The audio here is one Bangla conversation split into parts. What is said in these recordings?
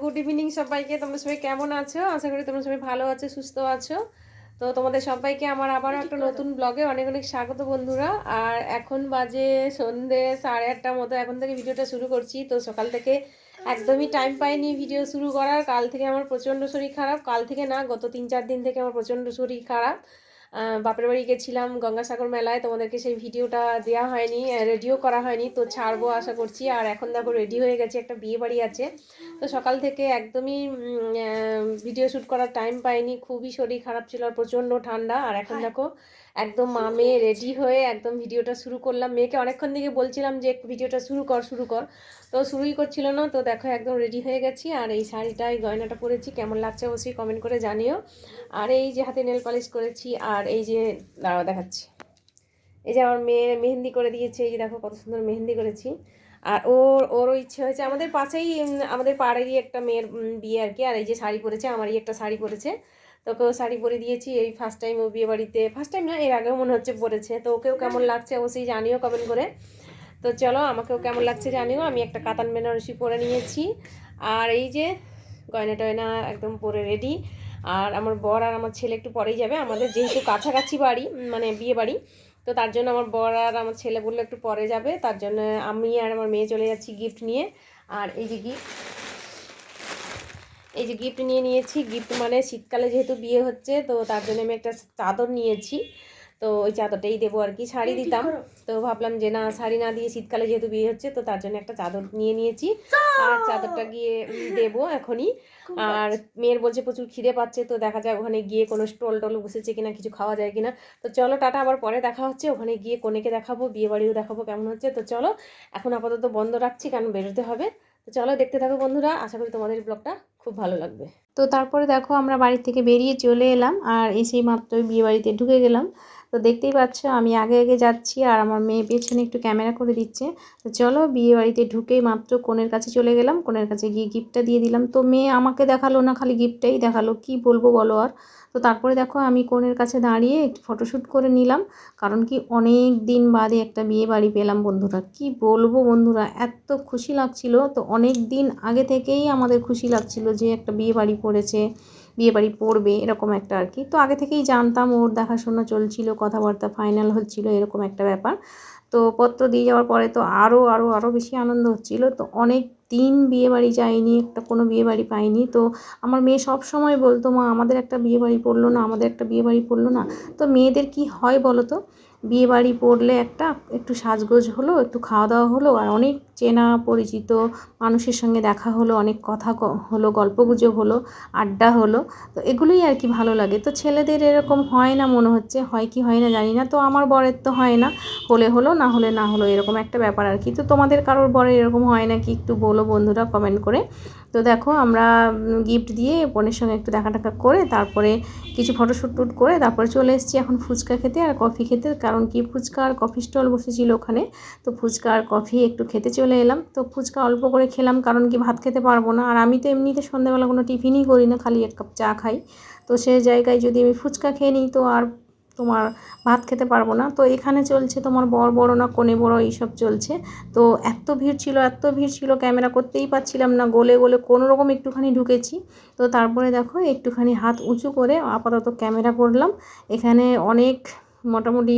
গুড ইভিনিং সবাইকে। তোমরা সবাই কেমন আছো? আশা করি তোমরা সবাই ভালো আছো সুস্থ আছো। তো তোমাদের সবাইকে আমার আবার একটা নতুন ব্লগে অনেক অনেক স্বাগত বন্ধুরা। আর এখন বাজে সন্ধে সাড়ে আটটার মতো। এখন থেকে ভিডিওটা শুরু করছি। তো সকাল থেকে একদমই টাইম পাইনি ভিডিও শুরু করার। কাল থেকে আমার প্রচণ্ড শরীর খারাপ। কাল থেকে না গত তিন চার দিন থেকে আমার প্রচণ্ড শরীর খারাপ। বাপের বাড়ি গেছিলাম গঙ্গাসাগর মেলায় তোমাদেরকে সেই ভিডিওটা দেওয়া হয়নি রেডিও করা হয়নি তো ছাড়বো আশা করছি। আর এখন দেখো রেডি হয়ে গেছে একটা বিয়ে বাড়ি আছে। তো সকাল থেকে একদমই ভিডিও শ্যুট করার টাইম পাইনি খুবই শরীর খারাপ ছিল আর প্রচণ্ড ঠান্ডা। আর এখন দেখো একদম মা মেয়ে রেডি হয়ে একদম ভিডিওটা শুরু করলাম। মেয়েকে অনেকক্ষণ থেকে বলছিলাম যে ভিডিওটা শুরু কর শুরু কর। তো শুরুই করছিল না। তো দেখো একদম রেডি হয়ে গেছি। আর এই শাড়িটা এই গয়নাটা পরেছি। কেমন লাগছে অবশ্যই কমেন্ট করে জানিও। আর এই যে হাতে নেল পালিশ করেছি। আর এই যে দাঁড়াও দেখাচ্ছি। এই যে আমার মেয়ে মেহেন্দি করে দিয়েছে। এই যে দেখো কত সুন্দর মেহেন্দি করেছি। আর ওর ওরও ইচ্ছে হয়েছে। আমাদের পাশেই আমাদের পাড়েরই একটা মেয়ের বিয়ে আর কি। আর এই যে শাড়ি পরেছে আমারই একটা শাড়ি পরেছে। তো ওকেও শাড়ি পরে দিয়েছি এই ফার্স্ট টাইম ও বিয়ে বাড়িতে। ফার্স্ট টাইম না এর আগেও মনে হচ্ছে পরেছে। তো ওকেও কেমন লাগছে অবশ্যই জানিও কমেন্ট করে। তো চলো আমাকেও কেমন লাগছে জানিও। আমি একটা কাতান বেনারসি পরে নিয়েছি। আর এই যে গয়না টয়না একদম পরে রেডি আর আমার বর আর আমার ছেলে একটু পরেই যাবে। আমাদের যেহেতু কাছাকাছি বাড়ি মানে বিয়ে বাড়ি তো তার জন্য আমার বর আর আমার ছেলে বলল একটু পরে যাবে। তার জন্য আমি আর আমার মেয়ে চলে যাচ্ছি গিফট নিয়ে। আর এই যে গিফট এই যে গিফট নিয়ে নিয়েছি। গিফট মানে শীতকালে যেহেতু বিয়ে হচ্ছে তো তার জন্য আমি একটা চাদর নিয়েছি। তো ওই চাদরটাই দেবো আর কি শাড়ি দিতাম। তো ভাবলাম যে না শাড়ি না দিয়ে শীতকালে যেহেতু বিয়ে হচ্ছে তো তার জন্য একটা চাদর নিয়ে নিয়েছি। আর চাদরটা গিয়ে দেবো এখনই। আর মেয়ের বলছে প্রচুর খিদে পাচ্ছে তো দেখা যায় ওখানে গিয়ে কোনো স্টল টল বসেছে কিনা কিছু খাওয়া যায় কিনা। তো চলো টাটা আবার পরে দেখা হচ্ছে। ওখানে গিয়ে কোনেকে দেখাবো বিয়ে বাড়িও দেখাবো কেমন হচ্ছে। তো চলো এখন আপাতত বন্ধ রাখছি কারণ বেরোতে হবে। তো চলো দেখতে থাকো বন্ধুরা আশা করি তোমাদের ব্লগটা খুব ভালো লাগবে। তো তারপরে দেখো আমরা বাড়ি থেকে বেরিয়ে চলে এলাম আর এসেই মাত্র বিয়ে বাড়িতে ঢুকে গেলাম। তো দেখতেই পাচ্ছ, আমি আগে আগে যাচ্ছি আর আমার মেয়ে পেছনে একটু ক্যামেরা করে দিচ্ছে। তো চলো বিয়ে বাড়িতে ঢুকেই মাত্র কোণের কাছে চলে গেলাম। কোণের কাছে গিয়ে গিফটটা দিয়ে দিলাম। তো মেয়ে আমাকে দেখাল না, খালি গিফটটাই দেখাল। কি বলব বলো আর? তো তারপরে দেখো আমি কোণের কাছে দাঁড়িয়ে একটু ফটোশ্যুট করে নিলাম। কারণ কি অনেক দিন বাদে একটা বিয়ে বাড়ি পেলাম বন্ধুরা। কি বলব বন্ধুরা, এত খুশি লাগছিল। তো অনেক দিন আগে থেকেই আমাদের খুশি লাগছিল যে একটা বিয়ে বাড়ি পড়েছে। বিয়ে বাড়ি পড়বে, এরকম একটা আর কি। তো আগে থেকেই জানতাম, ওর দেখাশোনা চলছিল, কথাবার্তা ফাইনাল হচ্ছিল, এরকম একটা ব্যাপার। তো পত্র দিয়ে যাওয়ার পরে তো আরও আরও আরও বেশি আনন্দ হচ্ছিল। তো অনেক দিন বিয়ে বাড়ি যায়নি, একটা কোনো বিয়ে বাড়ি পাইনি। তো আমার মেয়ে সব সময় বলতো, মা, আমাদের একটা বিয়ে বাড়ি পড়ল না, আমাদের একটা বিয়ে বাড়ি পড়ল না। তো মেয়েদের কি হয় বলো তো বিয়ে বাড়ি পড়লে একটা একটু সাজগোজ হলো, একটু খাওয়া দাওয়া হলো, আর অনেক চেনা পরিচিত মানুষের সঙ্গে দেখা হলো, অনেক কথা হলো গল্পগুজব হলো, আড্ডা হলো, তো এগুলোই আর কি ভালো লাগে। তো ছেলেদের এরকম হয় না মনে হচ্ছে, হয় কি হয় না জানি না, তো আমার বরের তো হয় না, হলে হলো, না হলে না হলো, এরকম একটা ব্যাপার আর কি। তো তোমাদের কারোর বরের এরকম হয় না কি একটু বলো বন্ধুরা কমেন্ট করে। তো দেখো আমরা গিফট দিয়ে বোনের সঙ্গে একটু দেখা টাকা করে তারপরে কিছু ফটোশ্যুট টুট করে তারপরে চলে এসেছি এখন ফুচকা খেতে আর কফি খেতে। কারণ কি? ফুচকা আর কফি স্টল বসেছিল ওখানে। তো ফুচকা আর কফি একটু খেতে চলে এলাম। তো ফুচকা অল্প করে খেলাম কারণ কি? ভাত খেতে পারব না। আর আমি তো এমনিতে সন্ধ্যাবেলা কোনো টিফিনই করি না, খালি এক কাপ চা খাই। তো সেই জায়গায় যদি আমি ফুচকা খেয়ে নিই তো আর তোমার ভাত খেতে পারব না। তো এখানে চলছে তোমার বড় বড় না কোণে বড় এইসব চলছে। তো এত ভিড় ছিল, এত ভিড় ছিল, ক্যামেরা করতেই পারছিলাম না। গোলে গোলে কোনো রকম একটুখানি ঢুকেছি। তো তারপরে দেখো একটুখানি হাত উঁচু করে আপাতত ক্যামেরা করলাম। এখানে অনেক মোটামুটি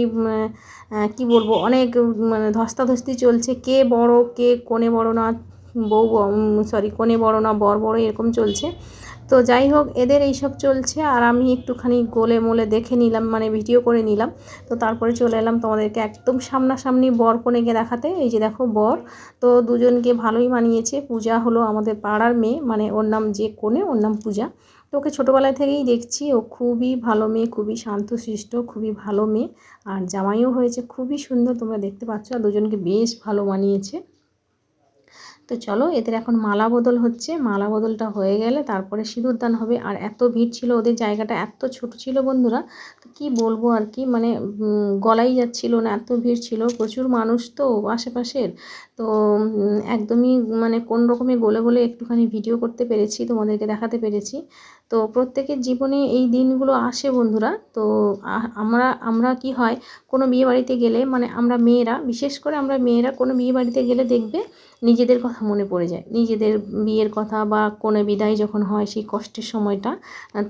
কি বলব, অনেক মানে ধস্তাধস্তি চলছে। কে বড়, কে কোণে বড় না, বউ সরি কোণে বড় না, বর বড় এরকম চলছে। তো যাই হোক, এদের এইসব চলছে আর আমি একটুখানি গোলে মোলে দেখে নিলাম মানে ভিডিও করে নিলাম। তো তারপরে চলে এলাম তোমাদেরকে একদম সামনাসামনি বর কনেকে দেখাতে। এই যে দেখো বর, তো দুজনকে ভালোই মানিয়েছে। পূজা হলো আমাদের পাড়ার মেয়ে মানে ওর নাম যে কোণে, ওর নাম পূজা। তো ওকে ছোটোবেলায় থেকেই দেখছি, ও খুবই ভালো মেয়ে, খুবই শান্তশিষ্ট, খুবই ভালো মেয়ে। আর জামাইও হয়েছে, খুবই সুন্দর, তোমরা দেখতে পাচ্ছ। আর দুজনকে বেশ ভালো মানিয়েছে। তো চলো, এদের এখন মালা বদল হচ্ছে। মালা বদলটা হয়ে গেলে তারপরে সিঁদুরদান হবে। আর এত ভিড় ছিল, ওদের জায়গাটা এত ছোট ছিল বন্ধুরা। তো কী বলব আর কি মানে গলাই যাচ্ছিল না, এত ভিড় ছিল। প্রচুর মানুষ তো আশেপাশের। তো একদমই মানে কোন রকমে গলে গলে একটুখানি ভিডিও করতে পেরেছি, তোমাদেরকে দেখাতে পেরেছি। তো প্রত্যেকের জীবনে এই দিনগুলো আসে বন্ধুরা। তো আমরা আমরা কি হয়, কোনো বিয়ে বাড়িতে গেলে মানে আমরা মেয়েরা, বিশেষ করে আমরা মেয়েরা কোনো বিয়ে বাড়িতে গেলে দেখবে নিজেদের কথা মনে পড়ে যায়। নিজেদের বিয়ের কথা বা কোনো বিদায় যখন হয় সেই কষ্টের সময়টা,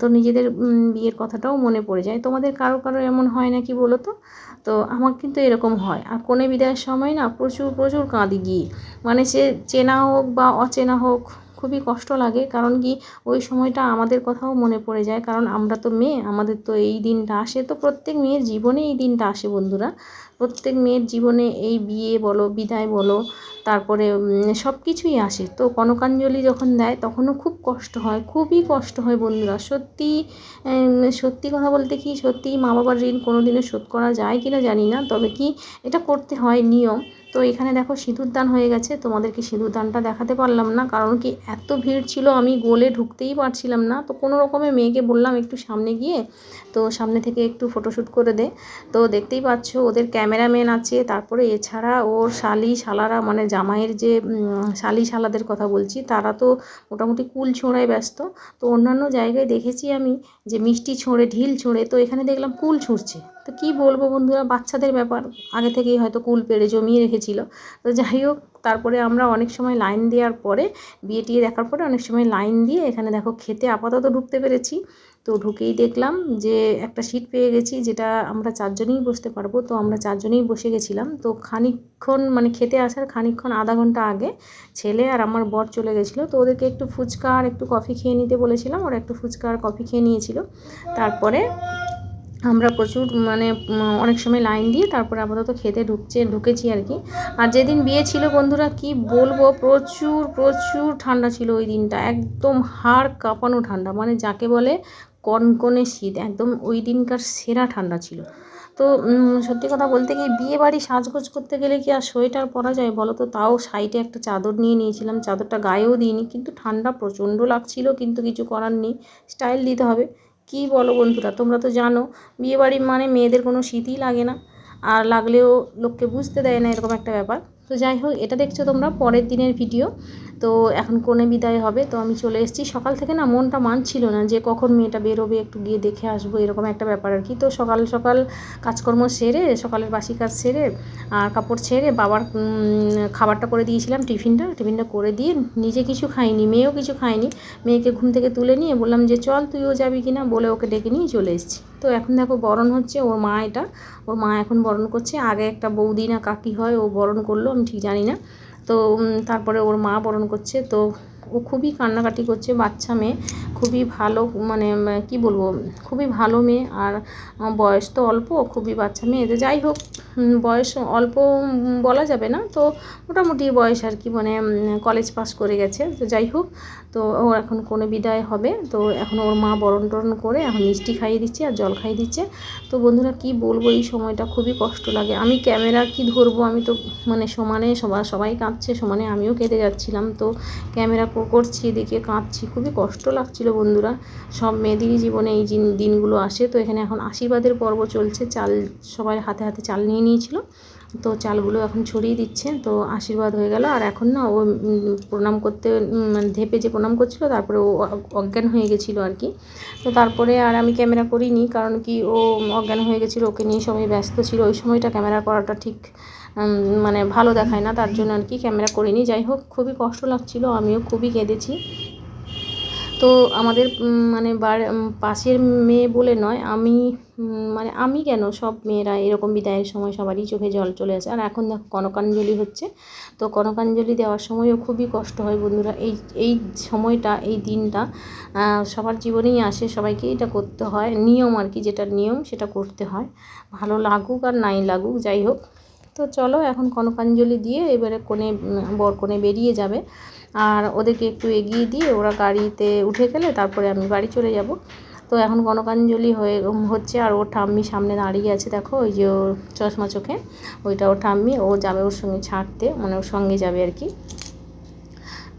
তো নিজেদের বিয়ের কথাটাও মনে পড়ে যায়। তোমাদের কারও কারও এমন হয় নাকি বলো তো? তো আমার কিন্তু এরকম হয়। আর কোনো বিদায়ের সময় না প্রচুর প্রচুর কাঁদি গিয়ে। মানে সে চেনা হোক বা অচেনা হোক, খুবই কষ্ট লাগে। কারণ কি, ওই সময়টা আমাদের কথাও মনে পড়ে যায়। কারণ আমরা তো মেয়ে, আমাদের তো এই দিনটা আসে। তো প্রত্যেক মেয়ের জীবনে এই দিনটা আসে বন্ধুরা। প্রত্যেক মেয়ের জীবনে এই বিয়ে বলো, বিদায় বলো, তারপরে সব কিছুই আসে। তো কনকাঞ্জলি যখন দেয়, তখনও খুব কষ্ট হয়, খুবই কষ্ট হয় বন্ধুরা। সত্যি সত্যি কথা বলতে কি, সত্যি মা বাবার ঋণ কোনো দিনও শোধ করা যায় কি না জানি না, তবে কি এটা করতে হয় নিয়ম। তো এখানে দেখো সিঁদুর দান হয়ে গেছে, তোমাদেরকে সিঁদুর দানটা দেখাতে পারলাম না, কারণ কি এত ভিড় ছিল, আমি গোলে ঢুকতেই পারছিলাম না। তো কোনো রকমে মেয়েকে বললাম একটু সামনে গিয়ে, তো সামনে থেকে একটু ফটোশ্যুট করে দে। তো দেখতেই পাচ্ছ, ওদের ক্যামেরাম্যান আছে, তারপরে এছাড়া ওর শালি শালারা মানে জামাইয়ের যে শালি শালাদের কথা বলছি, তারা তো মোটামুটি কুল ছোঁড়ায় ব্যস্ত। তো অন্যান্য জায়গায় দেখেছি আমি যে মিষ্টি ছোঁড়ে, ঢিল ছোঁড়ে, তো এখানে দেখলাম কুল ছুঁড়ছে। তো কী বলব বন্ধুরা, বাচ্চাদের ব্যাপার। আগে থেকেই হয়তো কুল পেড়ে জমিয়ে রেখেছিল। তো যাই হোক তারপরে আমরা অনেক সময় লাইন দেওয়ার পরে, বিয়ে টিয়ে দেখার পরে অনেক সময় লাইন দিয়ে এখানে দেখো খেতে আপাতত ঢুকতে পেরেছি। তো ঢুকেই দেখলাম যে একটা সিট পেয়ে গেছি যেটা আমরা চারজনেই বসতে পারব। তো আমরা চারজনেই বসে গেছিলাম। তো খানিকক্ষণ মানে খেতে আসার খানিকক্ষণ আধা ঘণ্টা আগে ছেলে আর আমার বর চলে গেছিল। তো ওদেরকে একটু ফুচকা আর একটু কফি খেয়ে নিতে বলেছিলাম। ওরা একটু ফুচকা আর কফি খেয়ে নিয়েছিল। তারপরে আমরা প্রচুর মানে অনেক সময় লাইন দিয়ে তারপর আপাতত খেতে ঢুকছে, ঢুকেছি আর কি। আর যেদিন বিয়ে ছিল বন্ধুরা, কি বলব, প্রচুর প্রচুর ঠান্ডা ছিল ওই দিনটা। একদম হাড় কাঁপানো ঠান্ডা মানে যাকে বলে কনকনে শীত, একদম ওই দিনকার সেরা ঠান্ডা ছিল। তো সত্যি কথা বলতে গিয়ে বিয়ে বাড়ি সাজগোজ করতে গেলে কি আর সোয়েটার পরা যায় বলো তো? তাও সাইডে একটা চাদর নিয়ে নিয়েছিলাম, চাদরটা গায়েও দিইনি, কিন্তু ঠান্ডা প্রচণ্ড লাগছিল, কিন্তু কিছু করার নেই। স্টাইল দিতে হবে। কি বলো বন্ধুরা, তোমরা তো জানো বিয়েবাড়ি মানে মেয়েদের কোনো শীতই লাগে না। আর লাগলেও লোককে বুঝতে দেয় না, এরকম একটা ব্যাপার। তো যাই হোক, এটা দেখছ তোমরা, পরের দিনের ভিডিও তো এখন কোণে বিদায় হবে, তো আমি চলে এসেছি। সকাল থেকে না মনটা মানছিল না যে কখন মেয়েটা বেরোবে, একটু গিয়ে দেখে আসব, এরকম একটা ব্যাপার আর কি। তো সকাল সকাল কাজকর্ম সেরে, সকালের বাসি কাজ সেরে আর কাপড় ছেড়ে বাবার খাবারটা করে দিয়েছিলাম টিফিনটা। টিফিনটা করে দিয়ে নিজে কিছু খাইনি, মেয়েও কিছু খায়নি। মেয়েকে ঘুম থেকে তুলে নিয়ে বললাম যে, চল তুইও যাবি কি না বলে ওকে ডেকে নিয়ে চলে এসেছি। তো এখন দেখো বরণ হচ্ছে, ওর মা এটা, ওর মা এখন বরণ করছে। আগে একটা বৌদি না কাকি হয়, ও বরণ করল, আমি ঠিক জানি না। তো তারপরে ওর মা বরণ করছে তো ও খুবই কান্নাকাটি করছে, বাচ্চা মেয়ে, খুবই ভালো মানে কি বলব, খুবই ভালো মেয়ে আর বয়স তো অল্প, খুবই বাচ্চা মেয়ে, তো যাই হোক বয়স অল্প বলা যাবে না, তো মোটামুটি বয়স আর কি মানে কলেজ পাস করে গেছে, তো যাই হোক, তো ও এখন কোনো বিদায় হবে, তো এখন ওর মা বরণ টরণ করে এখন মিষ্টি খাইয়ে দিচ্ছে আর জল খাইয়ে দিচ্ছে, তো বন্ধুরা কি বলব, এই সময়টা খুবই কষ্ট লাগে, আমি ক্যামেরা কি ধরবো, আমি তো মানে সমানে সবাই সবাই কাঁদছে, সমানে আমিও কেঁদে যাচ্ছিলাম, তো ক্যামেরা করছি এদিকে কাঁদছি। খুবই কষ্ট লাগছিল বন্ধুরা। সব মেয়েদেরই জীবনে এই দিনগুলো আসে। তো এখানে এখন আশীর্বাদের পর্ব চলছে। চাল সবাই হাতে হাতে চাল নিয়ে নিয়েছিল। তো চালগুলো এখন ছড়িয়ে দিচ্ছে। তো আশীর্বাদ হয়ে গেল। আর এখন না, ও প্রণাম করতে মানে ধেপে যে প্রণাম করছিল, তারপরে ও অজ্ঞান হয়ে গেছিল আর কি। তো তারপরে আর আমি ক্যামেরা করিনি। কারণ কি, ও অজ্ঞান হয়ে গেছিল। ওকে নিয়ে সবাই ব্যস্ত ছিল। ওই সময়টা ক্যামেরা করাটা ঠিক মানে ভালো দেখায় না, তার জন্য আর কি ক্যামেরা করিনি। যাই হোক, খুবই কষ্ট লাগছিল, আমিও খুবই কেঁদেছি। তো আমাদের মানে পাশের মেয়ে বলে নয়, আমি মানে আমি কেন সব মেয়েরা এরকম বিদায়ের সময় সবারই চোখে জল চলে আসে? আর এখন দেখো, কনকাঞ্জলি হচ্ছে। তো কনকাঞ্জলি দেওয়ার সময়ও খুবই কষ্ট হয় বন্ধুরা। এই এই সময়টা, এই দিনটা সবার জীবনেই আসে। সবাইকে এটা করতে হয়। নিয়ম আর কি, যেটা নিয়ম, সেটা করতে হয়। ভালো লাগুক আর নাই লাগুক, যাই হোক। তো চলো এখন কনকাঞ্জলি দিয়ে এবারে কোণে বর কোণে বেরিয়ে যাবে। আর ওদেরকে একটু এগিয়ে দিয়ে ওরা গাড়িতে উঠে গেলে তারপরে আমি বাড়ি চলে যাব। তো এখন গণকাঞ্জলি হয়ে হচ্ছে আর ওর ঠাম্মি সামনে দাঁড়িয়ে আছে দেখো, ওই যে ওর চশমা চোখে। ওইটা ও ঠাম্মি, ও যাবে ওর সঙ্গে ছাড়তে মানে ওর সঙ্গে যাবে আর কি।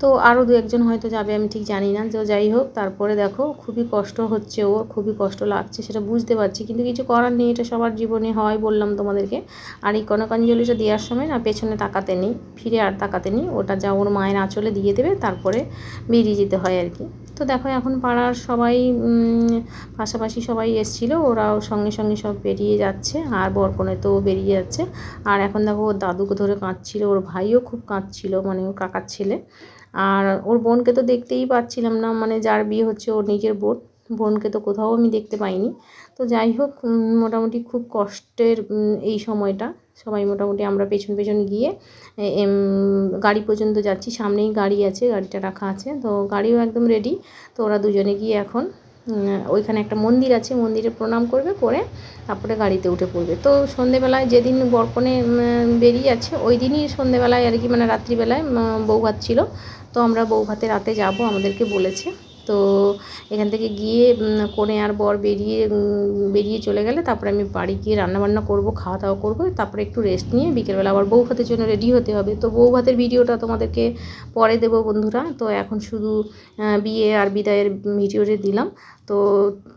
তো আরও দু একজন হয়তো যাবে, আমি ঠিক জানি না। তো যাই হোক, তারপরে দেখো, খুবই কষ্ট হচ্ছে ওর, খুবই কষ্ট লাগছে, সেটা বুঝতে পারছি। কিন্তু কিছু করার নেই, এটা সবার জীবনে হয় বললাম তোমাদেরকে। আর এই কনকাঞ্জলিটা দেওয়ার সময় না, পেছনে তাকাতে নেই, ফিরে আর তাকাতে নেই। ওটা যা ওর মায়ের আঁচলে দিয়ে দেবে, তারপরে বেরিয়ে যেতে হয় আর কি। তো দেখো, এখন পাড়ার সবাই পাশাপাশি সবাই এসছিল, ওরাও সঙ্গে সঙ্গে সব বেরিয়ে যাচ্ছে, আর বরকনে তো বেরিয়ে যাচ্ছে। আর এখন দেখো, ওর দাদুকে ধরে কাঁদছিল, ওর ভাইও খুব কাঁদছিল মানে ওর কাকার ছেলে। আর ওর বোনকে তো দেখতেই পাচ্ছিলাম না মানে যার বিয়ে হচ্ছে ওর নিজের বোন, বোনকে তো কোথাও আমি দেখতে পাইনি। তো যাই হোক মোটামুটি খুব কষ্টের এই সময়টা। সবাই মোটামুটি আমরা পেছন পেছন গিয়ে গাড়ি পর্যন্ত যাচ্ছি। সামনেই গাড়ি আছে, গাড়িটা রাখা আছে। তো গাড়িও একদম রেডি তো ওরা দুজনে গিয়ে এখন ওইখানে একটা মন্দির আছে, মন্দিরে প্রণাম করবে, করে তারপরে গাড়িতে উঠে পড়বে। তো সন্ধেবেলায় যেদিন বরকনে বেরিয়ে যাচ্ছে ওই দিনই সন্ধেবেলায় আর কি মানে রাত্রিবেলায় বউ ভাত ছিল। তো আমরা বউ ভাতে রাতে যাব, আমাদেরকে বলেছে। তো এখান থেকে গিয়ে কনে আর বর বেরিয়ে বেরিয়ে চলে গেলে তারপরে আমি বাড়ি গিয়ে রান্নাবান্না করব, খাওয়া দাওয়া করব, তারপরে একটু রেস্ট নিয়ে বিকেলবেলা আবার বউ ভাতের জন্য রেডি হতে হবে। তো বউ ভাতের ভিডিওটা তোমাদেরকে পরে দেবো বন্ধুরা। তো এখন শুধু বিয়ে আর বিদায়ের ভিডিওটা দিলাম। তো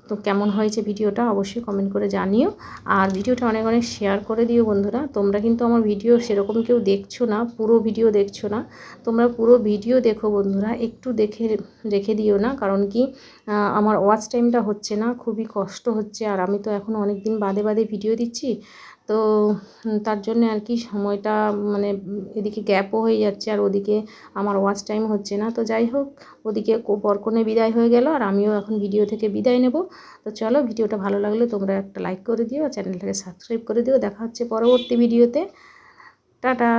তো কেমন হয়েছে ভিডিওটা অবশ্যই কমেন্ট করে জানিও। আর ভিডিওটা অনেক অনেক শেয়ার করে দিও বন্ধুরা। তোমরা কিন্তু আমার ভিডিও সেরকম কেউ দেখছ না, পুরো ভিডিও দেখছ না। তোমরা পুরো ভিডিও দেখো বন্ধুরা। একটু দেখে রেখে দিও না। কারণ কি আমার ওয়াচ টাইমটা হচ্ছে না, খুবই কষ্ট হচ্ছে। আর আমি তো এখন অনেক দিন বাদে বাদে ভিডিও দিচ্ছি। তো তার জন্য আর কি সময়টা মানে এদিকে গ্যাপও হয়ে যাচ্ছে আর ওদিকে আমার ওয়াচ টাইম হচ্ছে না। তো যাই হোক, ওদিকে বরকনে বিদায় হয়ে গেল আর আমিও এখন ভিডিও থেকে বিদায় নেব। তো চলো ভিডিওটা ভালো লাগলে তোমরা একটা লাইক করে দিও চ্যানেলটাকে সাবস্ক্রাইব করে দিও। দেখা হচ্ছে পরবর্তী ভিডিওতে টাটা!